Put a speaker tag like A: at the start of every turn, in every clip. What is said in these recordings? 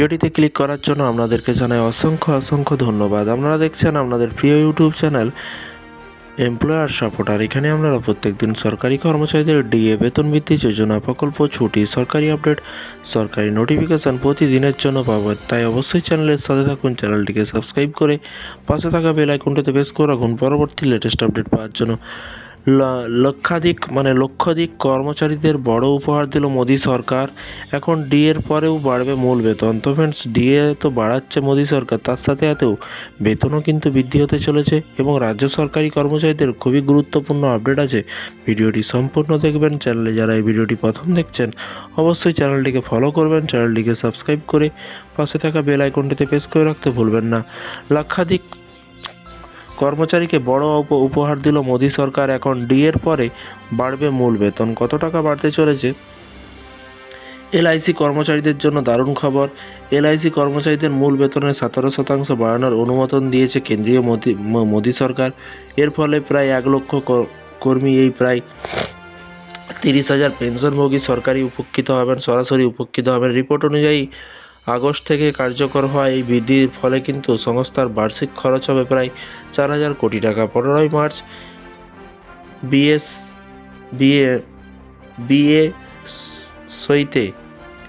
A: ভিডিওটিতে ক্লিক করার জন্য আপনাদেরকে জানাই অসংখ্য অসংখ্য ধন্যবাদ। আপনারা দেখছেন আপনাদের প্রিয় ইউটিউব চ্যানেল এমপ্লয়ার সাপোর্টার এখানে আপনারা প্রত্যেকদিন সরকারি কর্মচারীদের ডিএ বেতন বৃদ্ধি, যোজনা, প্রকল্প, ছুটি, সরকারি আপডেট সরকারি নোটিফিকেশন প্রতিদিনের জন্য পাবেন। তাই অবশ্যই চ্যানেলের সাথে থাকুন চ্যানেলটিকে সাবস্ক্রাইব করে পাশে থাকা বেল আইকনটিতে প্রেস করে রাখুন। পরবর্তী লেটেস্ট আপডেট পাওয়ার জন্য। লক্ষাধিক মানে লক্ষাধিক কর্মচারীদের বড় উপহার দিল মোদী সরকার। এখন ডিএর পরেও বাড়বে মূল বেতন। তো ফ্রেন্ডস ডিএ তো বাড়াচ্ছে মোদী সরকার, তার সাথে সাথেও বেতনও কিন্তু বৃদ্ধি হতে চলেছে এবং রাজ্য সরকারি কর্মচারীদের খুবই গুরুত্বপূর্ণ আপডেট আছে। ভিডিওটি সম্পূর্ণ দেখবেন, চ্যানেলে যারা এই ভিডিওটি প্রথম দেখছেন, অবশ্যই চ্যানেলটিকে ফলো করবেন, চ্যানেলটিকে সাবস্ক্রাইব করে পাশে থাকা বেল আইকনটিতে প্রেস করে রাখতে ভুলবেন না। লক্ষাধিক কর্মচারীকে বড় উপ- উপহার দিল মোদী সরকার। এখন ডিএর পরে বাড়বে মূল বেতন। কত টাকা বাড়তে চলেছে? এলআইসি কর্মচারীদের জন্য দারুণ খবর। এলআইসি কর্মচারীদের মূল বেতনের সতেরো শতাংশ বাড়ানোর অনুমোদন দিয়েছে কেন্দ্রীয় মোদি মোদী সরকার। এর ফলে প্রায় এক লক্ষ কর্মী এই প্রায় তিরিশ হাজার পেনশনভোগী সরকারি উপকৃত হবেন, সরাসরি উপকৃত হবেন। রিপোর্ট অনুযায়ী আগস্ট থেকে কার্যকর হওয়া এই বৃদ্ধির ফলে কিন্তু সংস্থার বার্ষিক খরচ হবে প্রায় চার হাজার কোটি টাকা। পনেরোই মার্চ বিএস বিএ বিএ সইতে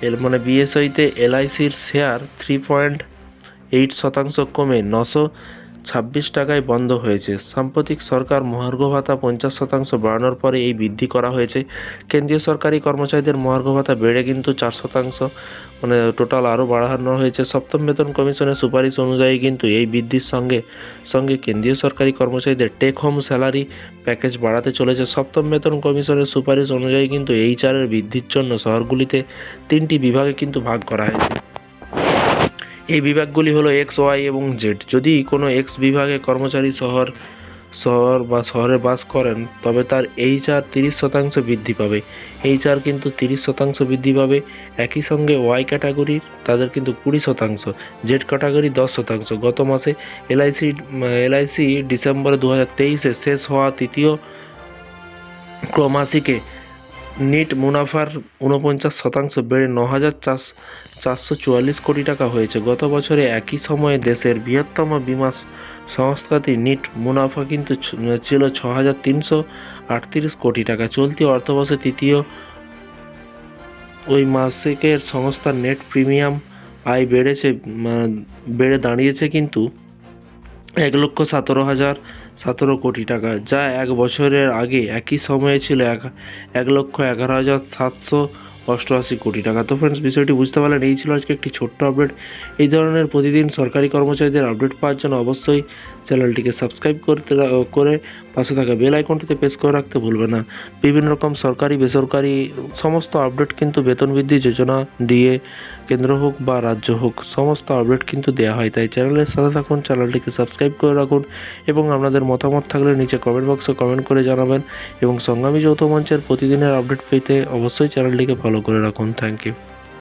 A: এল মানে বিএসআইতে এলআইসির শেয়ার থ্রি পয়েন্ট এইট শতাংশ কমে নশো ছাব্বিশ টাকায় বন্ধ হয়েছে। সাম্প্রতিক সরকার মহার্ঘ ভাতা পঞ্চাশ শতাংশ বাড়ানোর পরে এই বৃদ্ধি করা হয়েছে। কেন্দ্রীয় সরকারি কর্মচারীদের মহার্ঘ ভাতা বেড়ে কিন্তু চার শতাংশ মানে টোটাল আরও বাড়ানো হয়েছে। সপ্তম বেতন কমিশনের সুপারিশ অনুযায়ী কিন্তু এই বৃদ্ধির সঙ্গে সঙ্গে কেন্দ্রীয় সরকারি কর্মচারীদের টেক হোম স্যালারি প্যাকেজ বাড়াতে চলেছে। সপ্তম বেতন কমিশনের সুপারিশ অনুযায়ী কিন্তু এইচআরের বৃদ্ধির জন্য শহরগুলিতে তিনটি বিভাগে কিন্তু ভাগ করা হয়েছে। এই বিভাগগুলি হলো এক্স ওয়াই এবং জেড। যদি কোনো এক্স বিভাগে কর্মচারী শহর শহর বা শহরে বাস করেন, তবে তার এইচআর তিরিশ শতাংশ বৃদ্ধি পাবে। এইচআর কিন্তু তিরিশ শতাংশ বৃদ্ধি পাবে। একই সঙ্গে ওয়াই ক্যাটাগরির তাদের কিন্তু কুড়ি শতাংশ, জেড ক্যাটাগরি দশ শতাংশ। গত মাসে এলআইসি এলআইসি ডিসেম্বর দু হাজার তেইশে শেষ হওয়া তৃতীয় ক্রমাসিকে নিট মুনাফার ঊনপঞ্চাশ শতাংশ বেড়ে ন হাজার চার চারশো চুয়াল্লিশ কোটি টাকা হয়েছে। গত বছরে একই সময়ে দেশের বৃহত্তম বিমা সংস্থাটি নিট মুনাফা কিন্তু ছিল ছ হাজার তিনশো আটত্রিশ কোটি টাকা। চলতি অর্থবর্ষে তৃতীয় ওই মাসিকের সংস্থার নেট প্রিমিয়াম আয় বেড়েছে বেড়ে দাঁড়িয়েছে কিন্তু এক লক্ষ সতেরো হাজার সতেরো কোটি টাকা, যা এক বছরের আগে একই সময়ে ছিল এক এক লক্ষ এগারো হাজার সাতশো অষ্টআশি কোটি টাকা। তো ফ্রেন্ডস বিষয়টি বুঝতে পারলেন, এই ছিল আজকে একটি ছোট্ট আপডেট এই ধরনের প্রতিদিন সরকারি কর্মচারীদের আপডেট পাওয়ার জন্য অবশ্যই চ্যানেলটিকে সাবস্ক্রাইব করতে, করে পাশে থাকা বেল আইকনটিতে প্রেস করে রাখতে ভুলবে না। বিভিন্ন রকম সরকারি, বেসরকারি সমস্ত আপডেট কিন্তু বেতন বৃদ্ধি যোজনা দিয়ে কেন্দ্র হোক বা রাজ্য হোক, সমস্ত আপডেট কিন্তু দেওয়া হয়। তাই চ্যানেলের সাথে থাকুন, চ্যানেলটিকে সাবস্ক্রাইব করে রাখুন এবং আপনাদের মতামত থাকলে নিচে কমেন্ট বক্সে কমেন্ট করে জানাবেন এবং সংগ্রামী যৌথ মঞ্চের প্রতিদিনের আপডেট পেতে অবশ্যই চ্যানেলটিকে ফলো করে রাখুন। Thank you